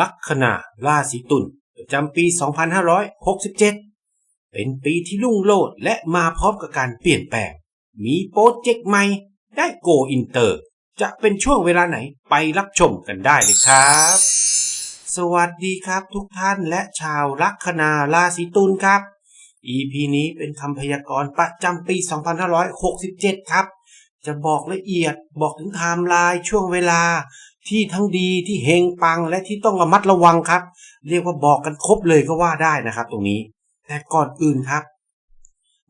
ลัคนาราศีตุลประจำปี 2567 เป็นปีที่รุ่งโรจน์และมาพร้อมกับการเปลี่ยนแปลง มีโปรเจกต์ใหม่ ได้โกอินเตอร์ จะเป็นช่วงเวลาไหนไปรับชมกันได้เลยครับ สวัสดีครับทุกท่านและชาวลัคนาราศีตุลครับ EP นี้เป็นคำพยากรณ์ประจำปี 2567 ครับ จะบอกละเอียดบอกถึงไทม์ไลน์ช่วงเวลา ที่ทั้งดีที่เฮงปังและที่ต้องระมัดระวังครับ เรียกว่าบอกกันครบเลยก็ว่าได้นะครับ ตรงนี้ แต่ก่อนอื่นครับ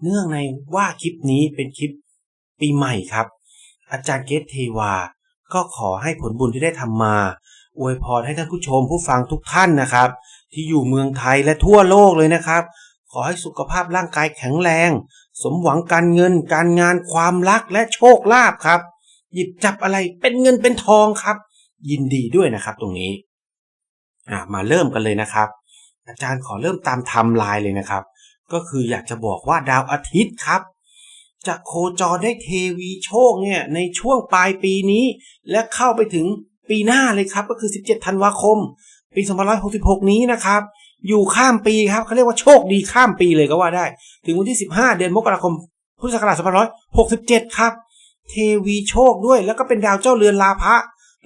เนื่องในว่าคลิปนี้เป็นคลิปปีใหม่ครับ อาจารย์เกตเทวา ก็ขอให้ผลบุญที่ได้ทำมา อวยพรให้ท่านผู้ชมผู้ฟังทุกท่านนะครับ ที่อยู่เมืองไทยและทั่วโลกเลยนะครับ ขอให้สุขภาพร่างกายแข็งแรง สมหวังการเงิน การงานความรักและโชคลาภครับ หยิบจับอะไรเป็นเงินเป็นทองครับ ยินดีด้วยนะครับตรงนี้มาเริ่มกันเลยนะครับ อาจารย์ขอเริ่มตามไทม์ไลน์เลยนะครับ ก็คืออยากจะบอกว่าดาวอาทิตย์ครับ จะโคจรได้เทวีโชคเนี่ยในช่วงปลายปีนี้ และเข้าไปถึงปีหน้าเลยครับ ก็คือ 17 ธันวาคม ปี 2566 นี้นะครับ อยู่ข้ามปีครับเขาเรียกว่าโชคดีข้ามปีเลยก็ว่าได้ ถึงวันที่ 15 เดือนมกราคม พุทธศักราช2567 ครับ เทวีโชคด้วยแล้วก็เป็นดาวเจ้าเรือนลาภะ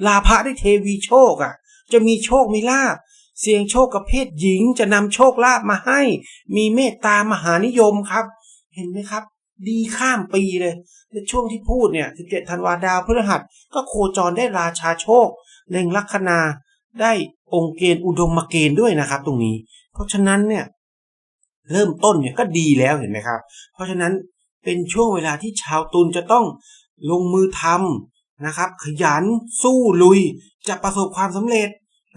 ลาภะได้เทวีโชคอะ จะมีโชคมีลาภเสียงโชคกับเพศหญิงจะนำโชคลาภมาให้ มีเมตตามหานิยมครับ เห็นไหมครับ ดีข้ามปีเลยในช่วงที่พูดเนี่ย17ธันวาดาวพฤหัสก็โคจรได้ราชาโชคเล็งลัคนาได้องค์เกณฑ์อุดมเกณฑ์ด้วยนะครับ ตรงนี้ เพราะฉะนั้นเนี่ยเริ่มต้นเนี่ยก็ดีแล้วเห็นไหมครับ เพราะฉะนั้นเป็นช่วงเวลาที่ชาวตุลจะต้องลงมือทำ นะครับ ขยันสู้ลุยจะประสบความสำเร็จ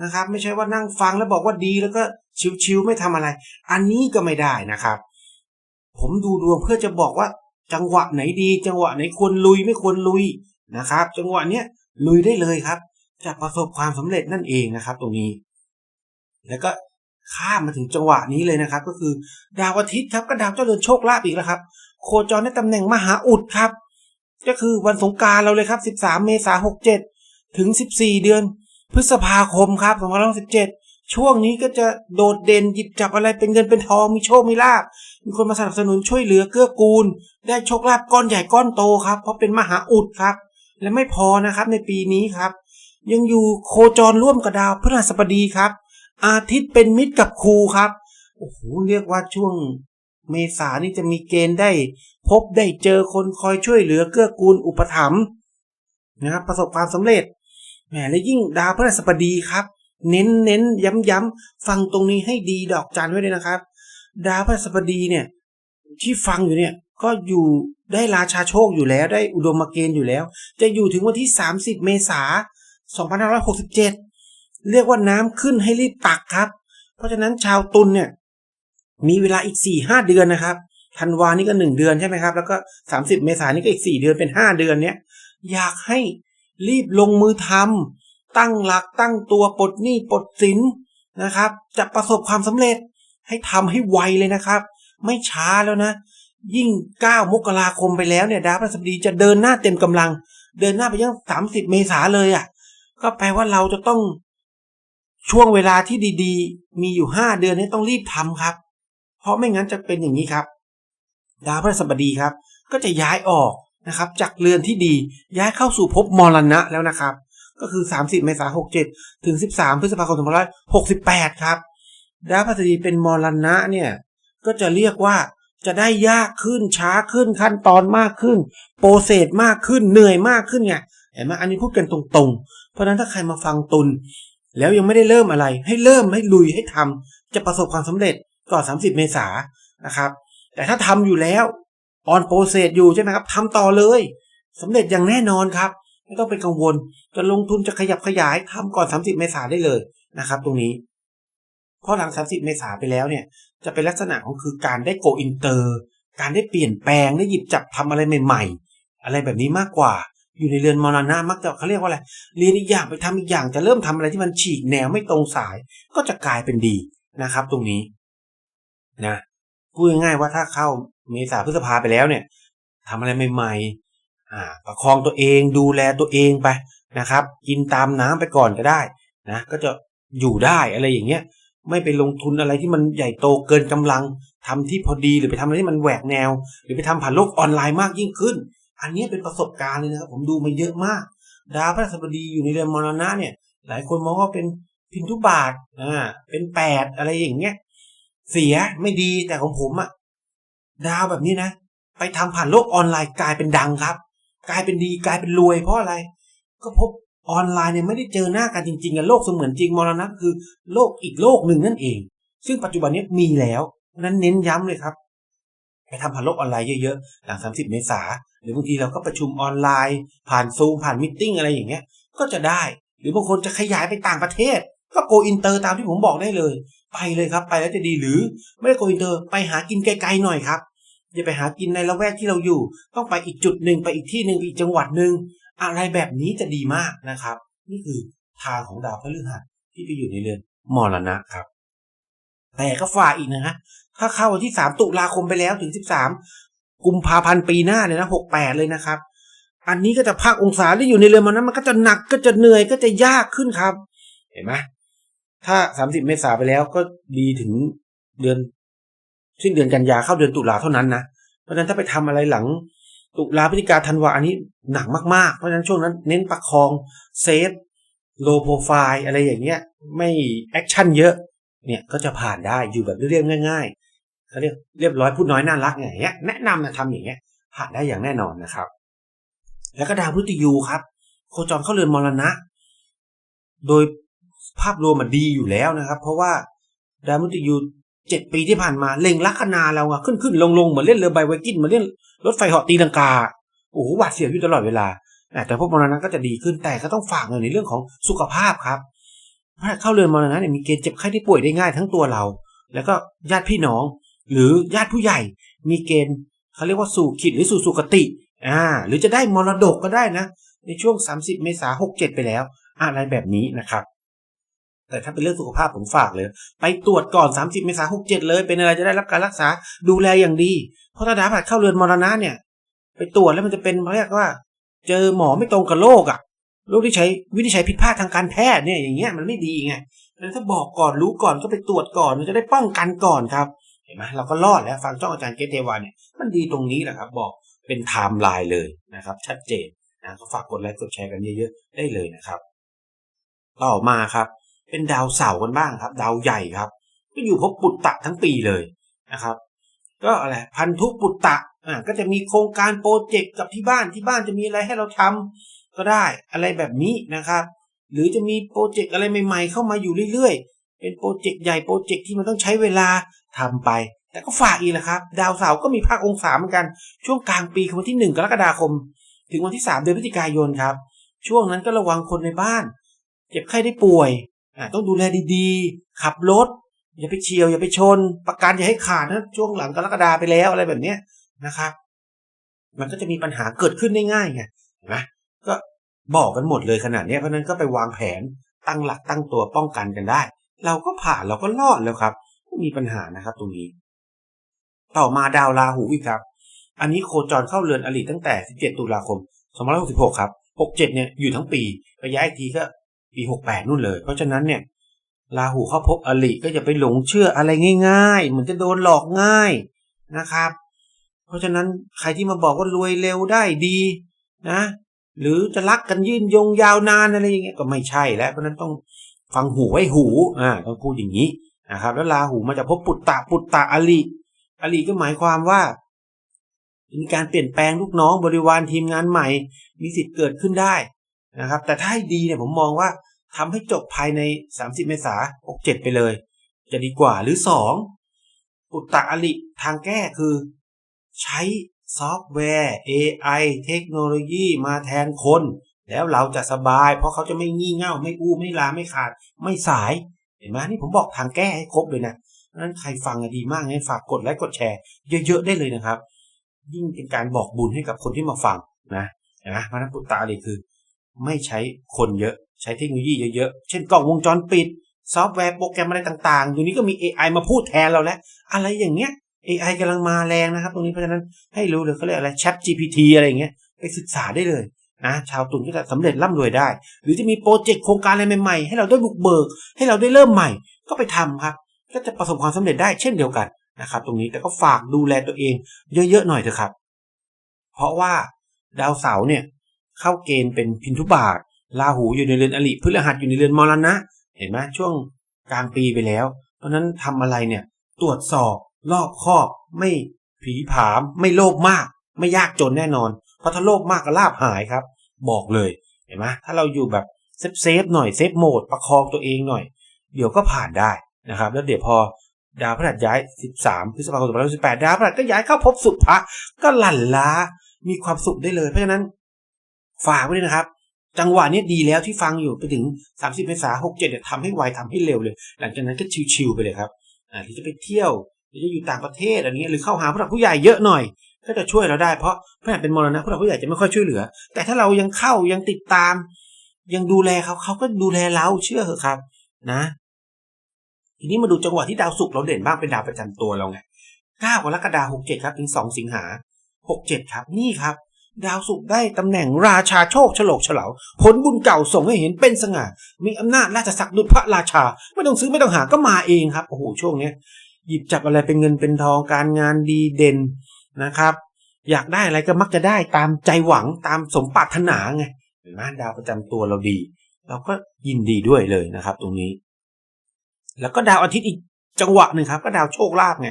นะครับ ไม่ใช่ว่านั่งฟังแล้วบอกว่าดีแล้วก็ชิวๆไม่ทำอะไร อันนี้ก็ไม่ได้นะครับ ผมดูดวงเพื่อจะบอกว่าจังหวะไหนดี จังหวะไหนควรลุยไม่ควรลุยนะครับ จังหวะเนี้ยลุยได้เลยครับ จะประสบความสำเร็จนั่นเองนะครับ ตรงนี้ แล้วก็ข้ามมาถึงจังหวะนี้เลยนะครับ ก็คือ ดาวอาทิตย์ครับก็ดาวเจ้าเรือนโชคลาภอีกแล้วครับ โคจรในตำแหน่งมหาอุดครับ ก็คือวันสงการเราเลยครับ 13 เมษายน 67 ถึง 14 เดือน พฤษภาคมครับ2567 ช่วงนี้ก็จะโดดเด่นหยิบจับอะไรเป็นเงินเป็นทองมีโชคมีลาบ มีคนมาสนับสนุนช่วยเหลือเกื้อกูล ได้โชคลาภก้อนใหญ่ก้อนโตครับ เพราะเป็นมหาอุดครับ และไม่พอนะครับในปีนี้ครับ ยังอยู่โคจรร่วมกับดาวพฤหัสบดีครับ อาทิตย์เป็นมิตรกับครูครับโอ้โหเรียกว่าช่วง เมษานี่จะมีเกณฑ์ได้ พบได้เจอคนคอยช่วยเหลือเกื้อกูลอุปถัมภ์นะครับประสบความสำเร็จแหมและยิ่งดาวพฤหัสบดีครับ เน้นเน้นย้ำย้ำฟังตรงนี้ให้ดีดอกจันไว้เลยนะครับ ดาวพฤหัสบดีเนี่ยที่ฟังอยู่เนี่ยก็อยู่ได้ราชาโชคอยู่แล้วได้อุดมเกณฑ์อยู่แล้ว จะอยู่ถึงวันที่ 30 เมษายน2567 เรียกว่าน้ำขึ้นให้รีบตักครับ เพราะฉะนั้นชาวตุลเนี่ย มีเวลาอีก4ี่ห้าเดือนนะครับธันวานี่ก็หนึ่งเดือนใช่ไหมครับ แล้วก็ 30 เมษายนนี่ก็อีกสี่เดือนเป็นห้าเดือนเนี้ยอยากให้รีบลงมือทำตั้งหลักตั้งตัวปลดหนี้ปลดสินนะครับ จะประสบความสำเร็จให้ทำให้ไวเลยนะครับ ไม่ช้าแล้วนะ ยิ่ง 9 มกราคมไปแล้วเนี่ยดาวพฤหัสบดีจะเดินหน้าเต็มกำลัง เดินหน้าไปยัง 30 เมษาเลยอะ่ะ ก็แปลว่าเราจะต้องช่วงเวลาที่ดี ๆ มีอยู่ 5 เดือนนี้ต้องรีบทำครับ เพราะไม่งั้นจะเป็นอย่างนี้ครับ ดาวพฤหัสบดีครับ ก็จะย้ายออกนะครับ จากเรือนที่ดีย้ายเข้าสู่ภพมรณะแล้วนะครับ ก็คือ 30 เมษายน67 ถึง 13 พฤษภาคม2568 ครับ ดาวพฤหัสบดีเป็นมรณะเนี่ยก็จะเรียกว่าจะได้ยากขึ้นช้าขึ้นขั้นตอนมากขึ้น โปรเซสมากขึ้นเหนื่อยมากขึ้นไงเห็นไหมอันนี้พูดกันตรงๆ เพราะฉะนั้นถ้าใครมาฟังตุลแล้วยังไม่ได้เริ่มอะไร ให้เริ่มให้ลุยให้ทำจะประสบความสำเร็จ ก่อน30 เมษานะครับ แต่ถ้าทำอยู่แล้วออนโปรเซสอยู่ใช่ไหมครับทำต่อเลยสำเร็จอย่างแน่นอนครับ ไม่ต้องเป็นกังวล จะลงทุนจะขยับขยายทำก่อน 30 เมษาได้เลยนะครับ ตรงนี้พอหลัง 30 เมษาไปแล้วเนี่ย จะเป็นลักษณะของคือการได้โกอินเตอร์ การได้เปลี่ยนแปลงได้หยิบจับทำอะไรใหม่ ๆ อะไรแบบนี้มากกว่าอยู่ในเรือนมรณะมักจะเขาเรียกว่าอะไรเรียนอีกอย่างไปทำอีกอย่างจะเริ่มทำอะไรที่มันฉีกแนวไม่ตรงสาย ก็จะกลายเป็นดีนะครับ ตรงนี้ นะพูดง่ายๆว่าถ้าเข้าเมษาพฤษภาไปแล้วเนี่ยทำอะไรใหม่ๆอ่าประคองตัวเองดูแลตัวเองไปนะครับ กินตามน้ำไปก่อนก็ได้นะก็จะอยู่ได้อะไรอย่างเงี้ยไม่ไปลงทุนอะไรที่มันใหญ่โตเกินกำลังทำที่พอดีหรือไปทำอะไรที่มันแหวกแนว หรือไปทำผ่านโลกออนไลน์มากยิ่งขึ้น อันนี้เป็นประสบการณ์เลยนะครับ ผมดูมาเยอะมาก ดาวพระราชบดีอยู่ในเรือนมรณะเนี่ย หลายคนมองว่าเป็นพินทุบาทอ่าเป็นแปดอะไรอย่างเงี้ย เสียไม่ดีแต่ของผมอะดาวแบบนี้นะ ไปทำผ่านโลกออนไลน์กลายเป็นดังครับ กลายเป็นดีกลายเป็นรวยเพราะอะไร ก็พบออนไลน์เนี่ยไม่ได้เจอหน้ากันจริงๆกันโลกเสมือนจริงมรณะคือโลกอีกโลกหนึ่งนั่นเอง ซึ่งปัจจุบันนี้มีแล้วนั้นเน้นย้ำเลยครับไปทำผ่านโลกออนไลน์เยอะๆ หลัง 30 เมษาหรือบางทีเราก็ประชุมออนไลน์ ผ่านซูมผ่านมิ팅อะไรอย่างเงี้ย ก็จะได้ หรือบางคนจะขยายไปต่างประเทศ ก็โกอินเตอร์ตามที่ผมบอกได้เลย ไปเลยครับ ไปแล้วจะดีหรือไม่ได้โกอินเตอร์ไปหากินไกลๆหน่อยครับอย่าไปหากินในละแวกที่เราอยู่ ต้องไปอีกจุดหนึ่งไปอีกที่หนึ่งอีกจังหวัดหนึ่งอะไรแบบนี้จะดีมากนะครับ นี่คือทางของดาวพฤหัสที่ไปอยู่ในเรือนมรณะครับ แต่ก็ฝ่าอีกนะฮะถ้าเข้าวันที่สามตุลาคมไปแล้วถึงสิบสามกุมภาพันธ์ปีหน้าเลยนะหกแปดเลยนะครับ อันนี้ก็จะภาคองศาที่อยู่ในเรือนมรณะมันก็จะหนักก็จะเหนื่อยก็จะยากขึ้นครับ เห็นไหม ถ้าสามสิบเมษาไปแล้วก็ดีถึงเดือนสิ้นเดือนกันยาเข้าเดือนตุลาเท่านั้นนะ เพราะฉะนั้นถ้าไปทำอะไรหลัง ตุลาพฤศจิกาธันวาอันนี้หนักมากๆ เพราะฉะนั้นช่วงนั้นเน้นประคองเซฟโลโปรไฟล์อะไรอย่างเงี้ย ไม่แอคชั่นเยอะ เนี่ยก็จะผ่านได้อยู่แบบเรียบง่ายๆเขาเรียกเรียบร้อยพูดน้อยน่ารักอย่างเงี้ยแนะนำนะทำอย่างเงี้ย ผ่านได้อย่างแน่นอนนะครับ แล้วก็ดาวพฤติยูครับ โคจรเข้าเรือนมรณะ โดย ภาพรวมมันดีอยู่แล้วนะครับ เพราะว่าดาวพฤติยูเจ็ดปีที่ผ่านมาเล็งลัคนาเราอะขึ้นขึ้นลงลงเหมือนเล่นเรือใบไวกิ้งเหมือนเล่นรถไฟเหาะตีลังกาโอ้โหหวาดเสียวอยู่ตลอดเวลาแต่พวกมรณะก็จะดีขึ้นแต่ก็ต้องฝากในเรื่องของสุขภาพครับถ้าเข้าเรือนมรณะเนี่ยมีเกณฑ์เจ็บไข้ได้ป่วยได้ง่ายทั้งตัวเรา แล้วก็ญาติพี่น้อง หรือญาติผู้ใหญ่ มีเกณฑ์เขาเรียกว่าสู่ขิดหรือสู่สุคติอ่าหรือจะได้มรดกก็ได้นะ ในช่วง 30 เมษาหกเจ็ดไปแล้ว อะไรแบบนี้นะครับ แต่ถ้าเป็นเรื่องสุขภาพผมฝากเลย ไปตรวจก่อน 30 เมษาหกเจ็ดเลย เป็นอะไรจะได้รับการรักษาดูแลอย่างดี เพราะถ้าดาผ่านเข้าเรือนมรณะเนี่ย ไปตรวจแล้วมันจะเป็นเรียกว่า เจอหมอไม่ตรงกับโรคอะโรคที่ใช้วิธีใช้ผิดพลาดทางการแพทย์เนี่ยอย่างเงี้ยมันไม่ดีไงดังนั้นถ้าบอกก่อนรู้ก่อนก็ไปตรวจก่อนมันจะได้ป้องกันก่อนครับเห็นไหมเราก็รอดแล้วฟังช่องอาจารย์เกตเทวาเนี่ยมันดีตรงนี้แหละครับ บอกเป็นไทม์ไลน์เลยนะครับ ชัดเจนนะก็ฝากกดไลค์กดแชร์กันเยอะๆได้เลยนะครับ ต่อมาครับ เป็นดาวเสาร์กันบ้างครับ ดาวใหญ่ครับ ก็อยู่พบปุตตะทั้งปีเลยนะครับ ก็อะไรพันธุปุตตะอ่าก็จะมีโครงการโปรเจกต์กับที่บ้านที่บ้านจะมีอะไรให้เราทำก็ได้อะไรแบบนี้นะครับ หรือจะมีโปรเจกต์อะไรใหม่ ๆ เข้ามาอยู่เรื่อยๆ เป็นโปรเจกต์ใหญ่โปรเจกต์ที่มันต้องใช้เวลาทำไป แต่ก็ฝากอีกแหละครับ ดาวเสาร์ก็มีภาคองศาเหมือนกัน ช่วงกลางปีคือวันที่ 1 กรกฎาคม ถึงวันที่ 3 เดือนพฤศจิกายนครับ ช่วงนั้นก็ระวังคนในบ้าน เจ็บไข้ได้ป่วย ต้องดูแลดีๆ ขับรถ อย่าไปเฉียว อย่าไปชน ประกันอย่าให้ขาดนะช่วงหลังกรกฎาไปแล้วอะไรแบบเนี้ยนะครับ มันก็จะมีปัญหาเกิดขึ้นได้ง่ายไงเห็นไหมก็บอกกันหมดเลยขนาดนี้เพราะนั้นก็ไปวางแผนตั้งหลักตั้งตัวป้องกันกันได้ เราก็ผ่านเราก็รอดแล้วครับไม่มีปัญหานะครับตรงนี้ ต่อมาดาวราหูอีกครับ อันนี้โคจรเข้าเรือนอริตั้งแต่ 17 ตุลาคม 2566 ครับ 67 เนี่ยอยู่ทั้งปีไปย้ายอีกทีก็ ปี68นู่นเลย เพราะฉะนั้นเนี่ยราหูเข้าพบอริก็อย่าไปหลงเชื่ออะไรง่าย ๆ เหมือนจะโดนหลอกง่ายนะครับ เพราะฉะนั้นใครที่มาบอกว่ารวยเร็วได้ดีนะ หรือจะรักกันยืนยงยาวนานอะไรอย่างเงี้ยก็ไม่ใช่แล้ว เพราะนั้นต้องฟังหูไว้หูอ่าต้องพูดอย่างนี้นะครับ แล้วราหูมาจะพบปุตตะปุตตะอริอริก็หมายความว่า มีการเปลี่ยนแปลงลูกน้องบริวารทีมงานใหม่ มีสิทธิ์เกิดขึ้นได้ นะครับ แต่ถ้าให้ดีเนี่ยผมมองว่าทำให้จบภายใน 30 เมษายน 67 ไปเลย จะดีกว่าหรือ2ปุตตะอริทางแก้คือ ใช้ซอฟต์แวร์ AI เทคโนโลยีมาแทนคน แล้วเราจะสบาย เพราะเขาจะไม่งี่เง่า ไม่อู้ไม่ลาไม่ขาด ไม่สาย เห็นไหมนี่ผมบอกทางแก้ให้ครบเลยนะนั้นใครฟังดีมากให้ฝากกดไลค์กดแชร์ เยอะๆได้เลยนะครับ ยิ่งเป็นการบอกบุญให้กับคนที่มาฟังนะนะเพราะนั้นปุตตะอริคือ ไม่ใช้คนเยอะใช้เทคโนโลยีเยอะๆ เช่นกล้องวงจรปิด ซอฟต์แวร์โปรแกรมอะไรต่างๆ อยู่นี้ก็มี AI มาพูดแทนเราแล้ว อะไรอย่างเงี้ย AI กำลังมาแรงนะครับ ตรงนี้เพราะฉะนั้นให้รู้เลยเขาเรียกอะไร Chat GPT อะไรอย่างเงี้ยไปศึกษาได้เลยนะชาวตุลก็จะสำเร็จร่ำรวยได้ หรือจะมีโปรเจกต์โครงการอะไรใหม่ๆ ให้เราได้บุกเบิก ให้เราได้เริ่มใหม่ ก็ไปทำครับ ก็จะประสบความสำเร็จได้เช่นเดียวกันนะครับ ตรงนี้แต่ก็ฝากดูแลตัวเอง เยอะๆหน่อยเถอะครับ เพราะว่าดาวเสาร์เนี่ย เข้าเกณฑ์เป็นพินทุบาทราหูอยู่ในเรือนอริพฤหัสอยู่ในเรือนมรณะ เห็นไหมช่วงกลางปีไปแล้ว เพราะนั้นทำอะไรเนี่ยตรวจสอบรอบคอบไม่ผีผาม ไม่โลภมาก ไม่ยากจนแน่นอน เพราะถ้าโลภมากก็ลาบหายครับ บอกเลยเห็นไหมถ้าเราอยู่แบบเซฟเซฟหน่อยเซฟโหมดประคองตัวเองหน่อย เดี๋ยวก็ผ่านได้นะครับ แล้วเดี๋ยวพอดาวพฤหัสย้าย 13 พฤษภาคม2518 ดาวพฤหัสก็ย้ายเข้าภพสุภะก็หลั่นล้ามีความสุขได้เลย เพราะฉะนั้น ฝากไว้ด้วยนะครับ จังหวะนี้ดีแล้วที่ฟังอยู่ไปถึง 30เมษายน67เนี่ยทำให้ไวทำให้เร็วเลย หลังจากนั้นก็ชิวๆไปเลยครับอ่าที่จะไปเที่ยวหรือจะอยู่ต่างประเทศอะไรเงี้ยหรือเข้าหาผู้หลักผู้ใหญ่เยอะหน่อย ก็จะช่วยเราได้เพราะพฤหัสเป็นมรณะผู้หลักผู้ใหญ่จะไม่ค่อยช่วยเหลือ แต่ถ้าเรายังเข้ายังติดตาม ยังดูแลเขาเขาก็ดูแลเราเชื่อเถอะครับ นะทีนี้มาดูจังหวะที่ดาวศุกร์เราเด่นบ้างเป็นดาวประจำตัวเราไง9กรกฎาคม67 ครับ ถึง 2 สิงหา67 ครับ นี่ครับ ดาวศุกได้ตำแหน่งราชาโชคฉลกเฉลาผลบุญเก่าส่งให้เห็นเป็นสง่า มีอำนาจราชศักดิ์ดุจพระราชา ไม่ต้องซื้อไม่ต้องหาก็มาเองครับ โอ้โห ช่วงนี้หยิบจับอะไรเป็นเงินเป็นทองการงานดีเด่นนะครับ อยากได้อะไรก็มักจะได้ตามใจหวังตามสมปรารถนาไงเห็นไหมดาวประจำตัวเราดี เราก็ยินดีด้วยเลยนะครับ ตรงนี้ แล้วก็ดาวอาทิตย์อีกจังหวะหนึ่งครับ ก็ดาวโชคลาภไง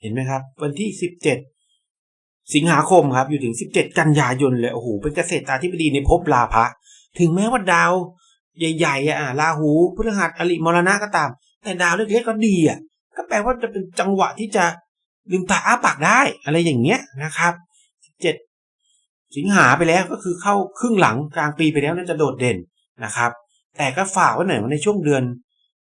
เห็นไหมครับ วันที่สิบเจ็ด สิงหาคมครับ อยู่ถึงสิบเจ็ดกันยายนเลย โอ้โห เป็นเกษตราธิบดีในภพลาภะถึงแม้ว่าดาว ใหญ่ๆอะราหูพฤหัสอริมรณะก็ตาม แต่ดาวเล็กๆก็ดีอะ ก็แปลว่าจะเป็นจังหวะที่จะลืมตาอ้าปากได้ อะไรอย่างเงี้ยนะครับเจ็ดสิงหาไปแล้วก็คือเข้าครึ่งหลังกลางปีไปแล้วน่าจะโดดเด่นนะครับ แต่ก็ฝากไว้หน่อยว่าในช่วงเดือน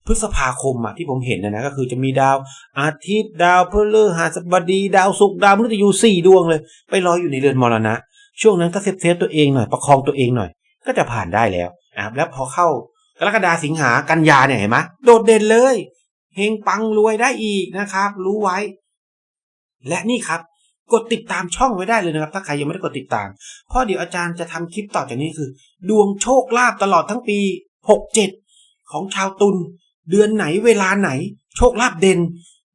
พฤษภาคมอะที่ผมเห็นนะนะก็คือจะมีดาวอาทิตย์ดาวพฤหัสบดี ดาวศุกร์ดาวมฤตยูสี่ดวงเลย ไปลอยอยู่ในเรือนมรณะ ช่วงนั้นก็เซฟเซฟตัวเองหน่อยประคองตัวเองหน่อย ก็จะผ่านได้แล้วนะครับแล้วพอเข้ากรกฎาสิงหากันยาเนี่ยเห็นไหมโดดเด่นเลยเฮงปังรวยได้อีกนะครับ รู้ไว้ และนี่ครับ กดติดตามช่องไว้ได้เลยนะครับ ถ้าใครยังไม่ได้กดติดตามเพราะเดี๋ยวอาจารย์จะทำคลิปต่อจากนี้คือ ดวงโชคลาภตลอดทั้งปี 67 ของชาวตุล เดือนไหนเวลาไหน โชคลาภเด่น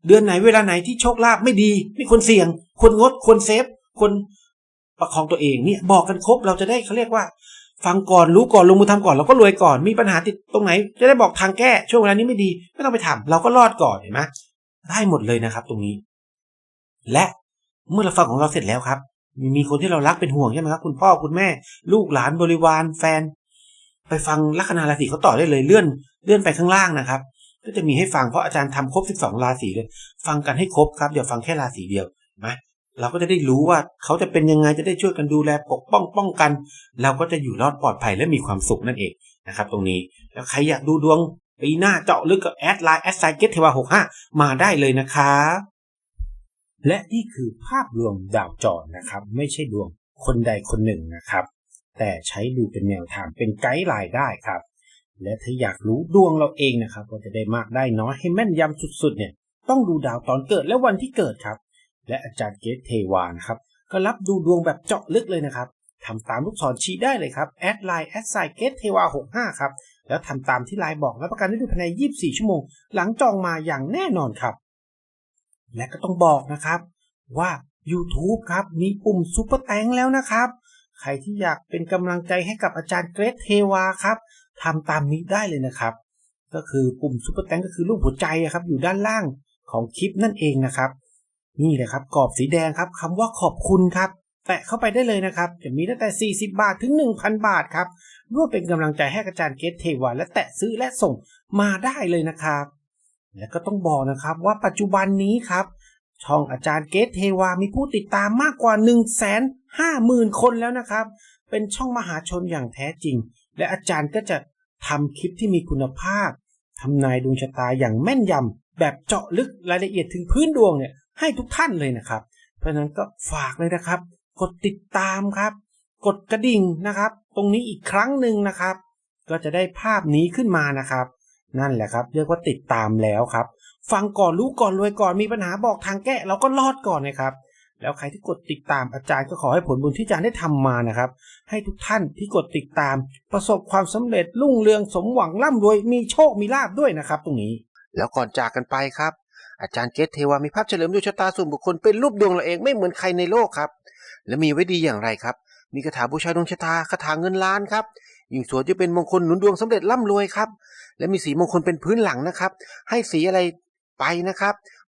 เดือนไหนเวลาไหนที่โชคลาภไม่ดี ไม่ควรเสี่ยง ควรงดควรเซฟควรประคองตัวเองเนี่ยบอกกันครบเราจะได้เขาเรียกว่า ฟังก่อนรู้ก่อนลงมือทำก่อนเราก็รวยก่อนมีปัญหาติดตรงไหน จะได้บอกทางแก้ช่วงเวลานี้ไม่ดี ไม่ต้องไปทำเราก็รอดก่อนเห็นไหมได้หมดเลยนะครับ ตรงนี้ และเมื่อเราฟังของเราเสร็จแล้วครับมมีคนที่เรารักเป็นห่วงใช่ไหมครับ คุณพ่อคุณแม่ ลูกหลานบริวารแฟน ไปฟังลัคนาราศีเขาต่อได้เลยเลื่อน เลื่อนไปข้างล่างนะครับ ก็จะมีให้ฟังเพราะอาจารย์ทำครบ 12 ราศีเลย ฟังกันให้ครบครับอย่าฟังแค่ราศีเดียวนะเราก็จะได้รู้ว่าเขาจะเป็นยังไงจะได้ช่วยกันดูแลปกป้องป้องกัน เราก็จะอยู่รอดปลอดภัยและมีความสุขนั่นเองนะครับ ตรงนี้แล้วใครอยากดูดวงปีหน้าเจาะลึกกับแอดไลน์แอดไซเกตเทวาหกห้ามาได้เลยนะครับและนี่คือภาพรวมดาวจรนะครับ ไม่ใช่ดวงคนใดคนหนึ่งนะครับ แต่ใช้ดูเป็นแนวทางเป็นไกด์ไลน์ได้ครับ และถ้าอยากรู้ดวงเราเองนะครับว่าจะได้มากได้น้อยให้แม่นยำสุดๆเนี่ยต้องดูดาวตอนเกิดและวันที่เกิดครับ และอาจารย์เกตเทวานครับก็รับดูดวงแบบเจาะลึกเลยนะครับทำตามลูกศรชี้ได้เลยครับแอดไลน์แอดไซเกตเทวา65ครับแล้วทำตามที่ไลน์บอกรับประกันได้ดูภายใน 24 ชั่วโมง หลังจองมาอย่างแน่นอนครับ และก็ต้องบอกนะครับว่า YouTube ครับมีปุ่มซุปเปอร์แตงแล้วนะครับ ใครที่อยากเป็นกำลังใจให้กับอาจารย์เกรทเทวาครับ ทำตามนี้ได้เลยนะครับ ก็คือปุ่มซุปเปอร์แตงก็คือรูปหัวใจครับ อยู่ด้านล่างของคลิปนั่นเองนะครับ นี่เลยครับกรอบสีแดงครับคำว่าขอบคุณครับแตะเข้าไปได้เลยนะครับ จะมีตั้งแต่ 40 บาทถึง 1,000 บาทครับร่วมเป็นกำลังใจให้อาจารย์เกตเทวาและแตะซื้อและส่งมาได้เลยนะครับ และก็ต้องบอกนะครับว่าปัจจุบันนี้ครับ ช่องอาจารย์เกตเทวามีผู้ติดตามมากกว่า 1 5 0 0 0 0 คนแล้วนะครับ เป็นช่องมหาชนอย่างแท้จริง และอาจารย์ก็จะทำคลิปที่มีคุณภาพทำนายดวงชะตาอย่างแม่นยำแบบเจาะลึกรายละเอียดถึงพื้นดวงเนี่ยให้ทุกท่านเลยนะครับ เพราะฉะนั้นก็ฝากเลยนะครับ กดติดตามครับ กดกระดิ่งนะครับ ตรงนี้อีกครั้งหนึ่งนะครับ ก็จะได้ภาพนี้ขึ้นมานะครับ นั่นแหละครับ เรียกว่าติดตามแล้วครับ ฟังก่อนรู้ก่อนรวยก่อนมีปัญหาบอกทางแก้เราก็รอดก่อนนะครับ แล้วใครที่กดติดตามอาจารย์ก็ขอให้ผลบุญที่อาจารย์ได้ทำมานะครับ ให้ทุกท่านที่กดติดตาม ประสบความสำเร็จรุ่งเรืองสมหวังร่ำรวยมีโชคมีลาบด้วยนะครับ ตรงนี้ แล้วก่อนจากกันไปครับ อาจารย์เกตเทวามีภาพเฉลิมดวงชะตาส่วนบุคคลเป็นรูปดวงเราเองไม่เหมือนใครในโลกครับ และมีไว้ดีอย่างไรครับ มีคาถาบูชาดวงชะตาคาถาเงินล้านครับยิ่งสวยจะเป็นมงคลหนุนดวงสำเร็จร่ำรวยครับ และมีสีมงคลเป็นพื้นหลังนะครับ ให้สีอะไรไปนะครับ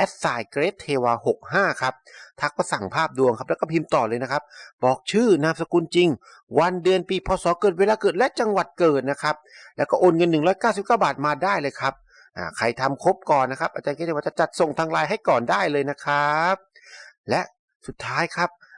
แอดไซน์เกรดเทวา65 ครับ ทักมาสั่งภาพดวงครับ แล้วก็พิมพ์ต่อเลยนะครับ บอกชื่อนามสกุลจริง วันเดือนปีพศเกิดเวลาเกิดและจังหวัดเกิดนะครับ แล้วก็โอนเงิน 199 บาทมาได้เลยครับใครทำครบก่อนนะครับ อาจารย์เกรดเทวาจะจัดส่งทางไลน์ให้ก่อนได้เลยนะครับ และสุดท้ายครับ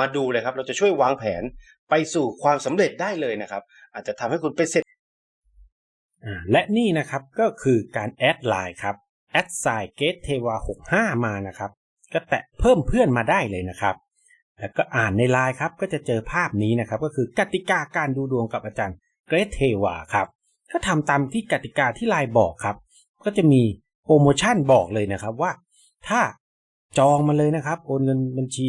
มาดูเลยครับ เราจะช่วยวางแผนไปสู่ความสำเร็จได้เลยนะครับ อาจจะทำให้คุณเป็นเศรษฐอ่าและนี่นะครับก็คือการแอดไลน์ครับแอดไซเกตเทวา65 มานะครับ ก็แตะเพิ่มเพื่อนมาได้เลยนะครับ แล้วก็อ่านในไลน์ครับก็จะเจอภาพนี้นะครับ ก็คือกติกาการดูดวงกับอาจารย์เกรทเทวาครับก็ทำตามที่กติกาที่ไลน์บอกครับ ก็จะมีโปรโมชั่นบอกเลยนะครับว่า ถ้าจองมาเลยนะครับ โอนเงินบัญชี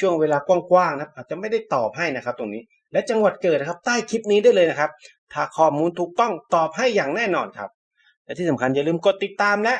ช่วงเวลากว้างๆนะครับอาจจะไม่ได้ตอบให้นะครับ ตรงนี้ และจังหวัดเกิดนะครับ ใต้คลิปนี้ได้เลยนะครับ ถ้าข้อมูลถูกต้องตอบให้อย่างแน่นอนครับ และที่สำคัญอย่าลืมกดติดตามและ